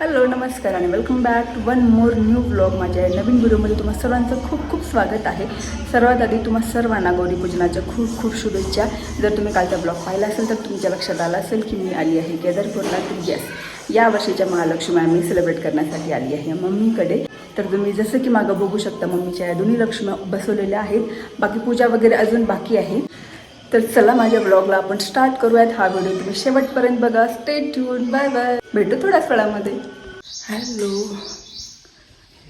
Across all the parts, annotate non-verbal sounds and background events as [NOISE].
Hello नमस्कार आणि welcome back to one more new blog माझ्या नवीन व्हिडिओमध्ये तुम्हा सर्वांचं खूप खूप स्वागत आहे. सर्वात आधी तुम्हा सर्वांना गौरीपूजनाच्या खूप खूप शुभेच्छा. जर तुम्ही कालचा ब्लॉग पाहिला असेल तर तुमच्या लक्षात आलं असेल की मी आली आहे केदारपूरला तर येस या वर्षीच्या महालक्ष्मी आम्ही सेलिब्रेट करण्यासाठी आली आहे मम्मीकडे. तर तुम्ही जसं की मागं बघू शकता मम्मीच्या या दोन्ही लक्ष्म्या बसवलेल्या आहेत. बाकी पूजा वगैरे अजून बाकी आहे. तर चला माझ्या ब्लॉगला आपण स्टार्ट करूयात. हा व्हिडिओ तुम्ही शेवटपर्यंत बघा. स्टे ट्यून बाय बाय भेटू थोड्याच वेळामध्ये. हॅलो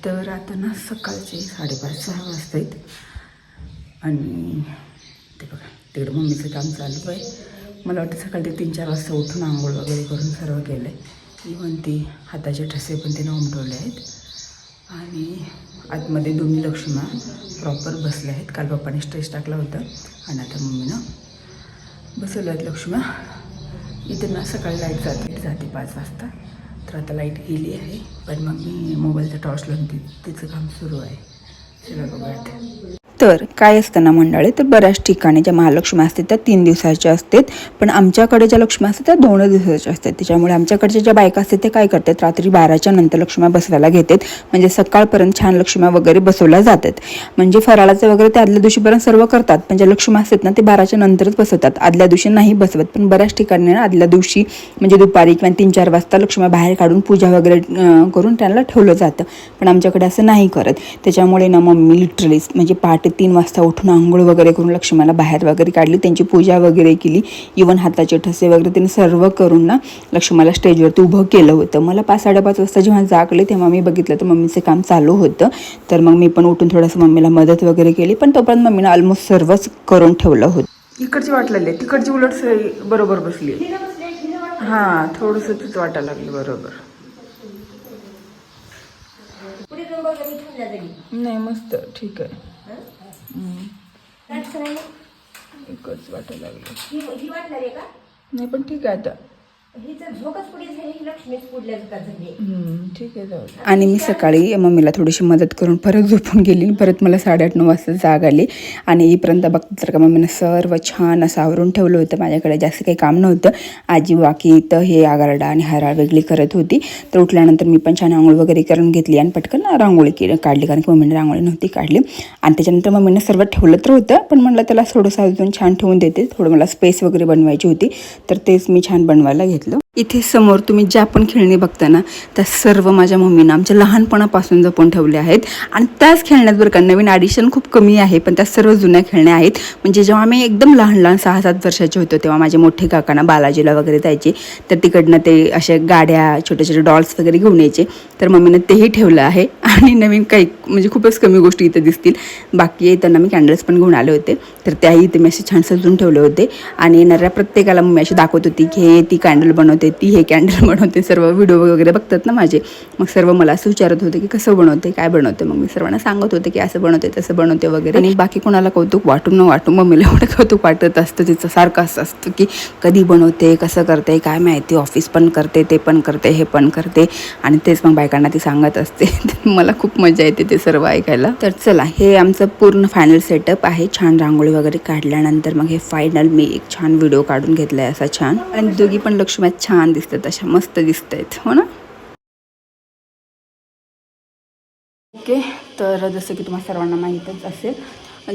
तर आता ना सकाळचे साडेपाच सहा वाजता आहेत. आणि ते बघा तिकडे मम्मीचं काम चालू आहे. मला वाटतं सकाळी ते तीन चार वाजता उठून आंघोळ वगैरे करून सर्व केलं आहे इवन ती हाताचे ठसे पण तिने उमटवले आहेत. आणि आतमध्ये दोन्ही लक्ष्मा प्रॉपर बसल्या आहेत. काल बाप्पाने स्ट्रेस टाकला होता आणि आता मम्मीनं बसवल्या आहेत लक्ष्मा इथे ना सकाळी लाइट जाते जाते पाच वाजता. तर आता लाइट गेली आहे. पण मग मी मोबाईलचा टॉर्च लावून ती तिचं काम सुरू आहे. चला बघूयात. तर काय असतं ना मंडळी तर बऱ्याच ठिकाणी ज्या महालक्ष्मी असतात त्या तीन दिवसाच्या असतात. पण आमच्याकडे ज्या लक्ष्मी असतात त्या दोन दिवसाच्या असतात. त्याच्यामुळे आमच्याकडच्या ज्या बायका असतात ते काय करतात? रात्री बाराच्या नंतर लक्ष्म्या बसवायला घेतात. म्हणजे सकाळपर्यंत छान लक्ष्म्या वगैरे बसवल्या जातात. म्हणजे फराळाचं वगैरे ते आदल्या दिवशीपर्यंत सर्व करतात. पण ज्या लक्ष्मी असतात ना ते बाराच्या नंतरच बसवतात. आदल्या दिवशी नाही बसवत पण बऱ्याच ठिकाणी ना आदल्या दिवशी म्हणजे दुपारी किंवा तीन चार वाजता लक्ष्म्या बाहेर काढून पूजा वगैरे करून त्यांना ठेवलं जातं. पण आमच्याकडे असं नाही करत. त्याच्यामुळे ना मम्मी लिटरली म्हणजे पहाटे तीन वाजता उठून आंघोळ वगैरे करून लक्ष्मीला बाहेर वगैरे काढली त्यांची पूजा वगैरे केली इवन हाताचे ठसे वगैरे त्यांनी सर्व करून ना लक्ष्मीला स्टेजवरती उभं केलं होतं. मला पाच साडेपाच वाजता जेव्हा जागले तेव्हा मी बघितलं तर मम्मीचं काम चालू होतं. तर मग मी पण उठून थोडंसं मम्मीला मदत वगैरे केली पण तोपर्यंत मम्मीनं ऑलमोस्ट सर्वच करून ठेवलं होतं. इकडची वाटलेली आहे तिकडची उलट बरोबर बसली. हां थोडंसं तिथं वाटायला लागलं बरोबर. नाही मस्त. ठीक आहे. इकडच वाटायला लागलं. नाही पण ठीक आहे आता. ही जर झोकच पुढे झाली ही लक्ष्मीच पुढल्या झोकात झाली. ठीक आहे आणि मी सकाळी मम्मीला थोडीशी मदत करून परत झोपून गेली परत मला साडेआठ नऊ वाजता जाग आली. आणि येईपर्यंत बघते तर का मम्मीनं सर्व छान असं आवरून ठेवलं होतं माझ्याकडे जास्त काही काम नव्हतं. आजी बाकी तर हे आगारडा आणि हराळ वेगळी करत होती. तर उठल्यानंतर मी पण छान आंघोळ वगैरे करून घेतली आणि पटकन ना रांगोळी केली काढली. कारण की मम्मीने रांगोळी नव्हती काढली. आणि त्याच्यानंतर मम्मीनं सर्व ठेवलं तर होतं पण म्हणलं त्याला थोडंसं अजून छान ठेवून देते. थोडं मला स्पेस वगैरे बनवायची होती. तर तेच मी छान बनवायला घेतलं. इथे समोर तुम्ही ज्या पण खेळणी बघता ना त्या सर्व माझ्या मम्मीनं आमच्या लहानपणापासून जपून ठेवल्या आहेत. आणि त्याच खेळण्यात बरं का नवीन ॲडिशन खूप कमी आहे पण त्या सर्व जुन्या खेळण्या आहेत. म्हणजे जेव्हा आम्ही एकदम लहान लहान सहा सात वर्षाचे होतो तेव्हा माझे मोठे काकांना बालाजीला वगैरे जायचे तर तिकडनं ते अशा गाड्या छोटे छोटे डॉल्स वगैरे घेऊन यायचे. तर मम्मीनं तेही ठेवलं आहे. आणि नवीन काही म्हणजे खूपच कमी गोष्टी इथं दिसतील. बाकी येताना मी कॅन्डल्स पण घेऊन आले होते. तर त्याही इथे मी असे छान सजून ठेवले होते. आणि येणाऱ्या प्रत्येकाला मम्मी अशी दाखवत होती की हे ती कॅन्डल बनवते ती हे कॅन्डल [LAUGHS] बनवते सर्व व्हिडिओ वगैरे बघतात ना माझे. मग सर्व मला असं विचारत होते की कसं बनवते काय बनवते? मग मी सर्वांना सांगत होते की असं बनवते तसं बनवते वगैरे. आणि बाकी कोणाला कौतुक वाटून न वाटून मम्मीला एवढं कौतुक वाटत असतं तिचं सारखं असं असतं की कधी बनवते कसं करते काय माहिती ऑफिस पण करते ते पण करते हे पण करते. आणि तेच मग बायकांना ती सांगत असते. [LAUGHS] मला खूप मजा येते ते सर्व ऐकायला. तर चला हे आमचं पूर्ण फायनल सेटअप आहे. छान रांगोळी वगैरे काढल्यानंतर मग हे फायनल मी एक छान व्हिडिओ काढून घेतला आहे असा छान. आणि दोघी पण लक्ष्म्या छान छान दिसतात अशा मस्त दिसत आहेत हो ना? ओके तर जसं की तुम्हाला सर्वांना माहीतच असेल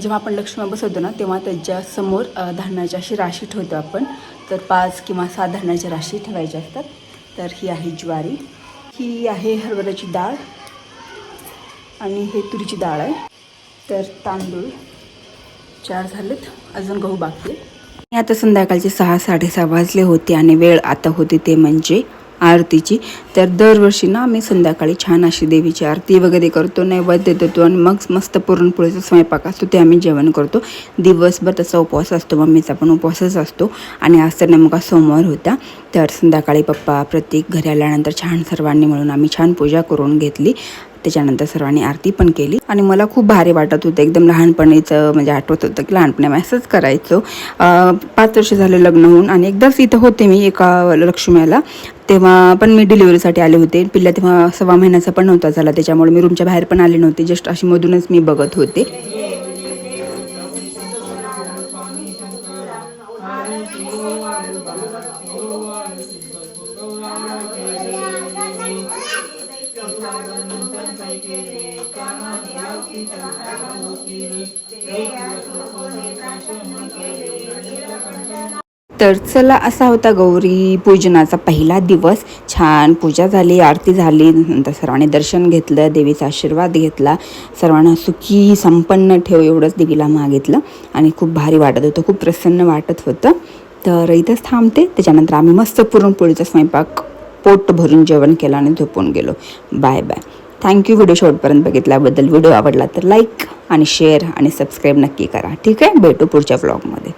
जेव्हा आपण लक्ष्मी बसवतो ना तेव्हा त्याच्यासमोर धान्याची अशी राशी ठेवतो आपण. तर पाच किंवा सात धान्याच्या राशी ठेवायच्या असतात. तर ही आहे ज्वारी ही आहे हरभऱ्याची डाळ आणि हे तुरीची डाळ आहे. तर तांदूळ चार झालेत अजून गहू बाकी आता संध्याकाळचे सहा साडेसहा वाजले होते आणि वेळ आता होती ते म्हणजे आरतीची. तर दरवर्षी ना आम्ही संध्याकाळी छान अशी देवीची आरती वगैरे करतो नैवेद्य देतो आणि मग मस्त पुरणपोळीचा स्वयंपाक असतो ते आम्ही जेवण करतो. दिवसभर त्याचा उपवास असतो मम्मीचा पण उपवासच असतो. आणि आज तर नेमका सोमवार होता. तर संध्याकाळी पप्पा प्रत्येक घरी आल्यानंतर छान सर्वांनी मिळून आम्ही छान पूजा करून घेतली. त्याच्यानंतर सर्वांनी आरती पण केली. आणि मला खूप भारी वाटत होतं. एकदम लहानपणीचं म्हणजे आठवत होतं की लहानपणी आम्ही असंच करायचो. पाच वर्ष झाले लग्न होऊन आणि एकदाच इथं होते मी एका लक्ष्म्याला तेव्हा पण मी डिलिव्हरीसाठी आले होते. पिल्ला तेव्हा सव्वा महिन्याचा पण नव्हता झाला. त्याच्यामुळे मी रूमच्या बाहेर पण आले नव्हते. जस्ट अशी मधूनच मी बघत होते. तर चला असा होता गौरी पूजनाचा पहिला दिवस. छान पूजा झाली आरती झाली नंतर सर्वांनी दर्शन घेतलं देवीचा आशीर्वाद घेतला. सर्वांना सुखी संपन्न ठेव एवढंच देवीला मागितलं आणि खूप भारी वाटत होतं खूप प्रसन्न वाटत होतं. तर इथंच थांबते. त्याच्यानंतर आम्ही मस्त पुरणपोळीचा स्वयंपाक पोट भरून जेवण केलं आणि झोपून गेलो. बाय बाय थँक्यू व्हिडिओ शेवटपर्यंत बघितल्याबद्दल. व्हिडिओ आवडला तर लाईक आणि शेअर आणि सबस्क्राईब नक्की करा. ठीक आहे? भेटू पुढच्या ब्लॉगमध्ये